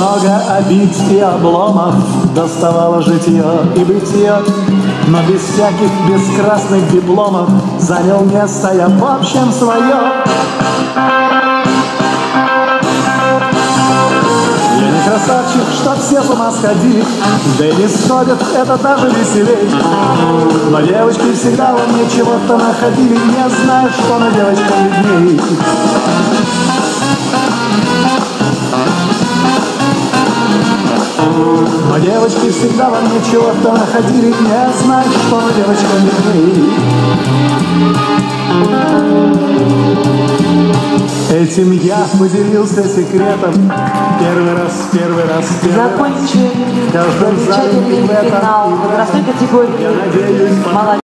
обид и обломов Доставало житье и бытие Но без всяких бескрасных дипломов Занял место я в общем свое Я не красавчик, что все с ума сходить Да и не сходят, это даже веселей. Но девочки всегда во мне чего-то находили Не знаю, что на девочках видней Но девочки всегда во мне чего-то находили Не знаю, что на девочках видней Этим я поделился секретом. Первый раз, первый раз, первый раз. Каждом зале замечательный финал. Возрастной категории. Я надеюсь, Молодежь.